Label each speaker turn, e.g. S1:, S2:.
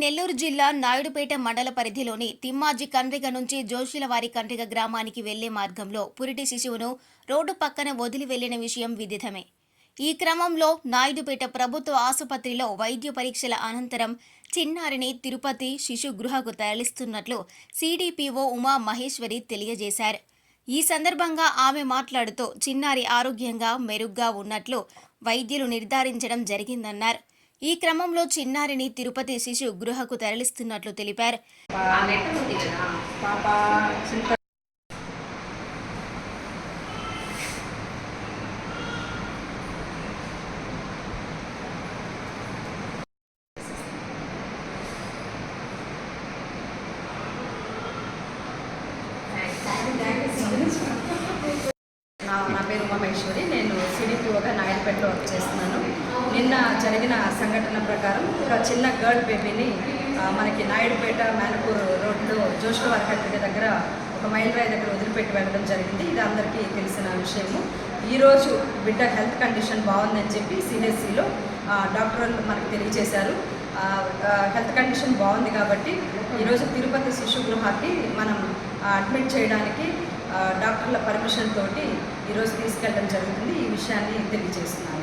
S1: నెల్లూరు జిల్లా నాయుడుపేట మండల పరిధిలోని తిమ్మాజి కండ్రిగ నుంచి జోషిలవారి కండ్రిగ గ్రామానికి వెళ్ళే మార్గంలో పురిటి శిశువును రోడ్డు పక్కన వదిలి వెళ్ళిన విషయం విదితమే. ఈ క్రమంలో నాయుడుపేట ప్రభుత్వ ఆసుపత్రిలో వైద్య పరీక్షల అనంతరం చిన్నారిని తిరుపతి శిశు గృహకు తరలిస్తున్నట్లు సిడిపిఓ ఉమా మహేశ్వరి తెలియజేశారు. ఈ సందర్భంగా ఆమె మాట్లాడుతూ చిన్నారి ఆరోగ్యంగా మెరుగ్గా ఉన్నట్లు వైద్యులు నిర్ధారించడం జరిగిందన్నారు. ఈ క్రమంలో చిన్నారిని తిరుపతి శిశు గృహకు తరలిస్తున్నట్లు తెలిపారు.
S2: పాప నా పేరు ఉమామేశ్వరి నేను సిడిపిఓగా నాయల్పేటలో వర్క్ చేస్తున్నాను. నిన్న జరిగిన సంఘటన ప్రకారం ఒక చిన్న గర్ల్ బేబీని మనకి నాయుడుపేట మేనపూర్ రోడ్లో జోషుల వారి దగ్గర ఒక మైల్ రాయి దగ్గర వదిలిపెట్టి వెళ్ళడం జరిగింది. ఇది అందరికీ తెలిసిన విషయము. ఈరోజు బిడ్డ హెల్త్ కండిషన్ బాగుందని చెప్పి సిహెచ్సిలో డాక్టర్లు మనకు తెలియజేశారు. హెల్త్ కండిషన్ బాగుంది కాబట్టి ఈరోజు తిరుపతి శిశు గృహాకి మనం అడ్మిట్ చేయడానికి డాక్టర్ల పర్మిషన్ తోటి ఈరోజు తీసుకెళ్ళడం జరుగుతుంది. ఈ విషయాన్ని తెలియజేస్తున్నాను.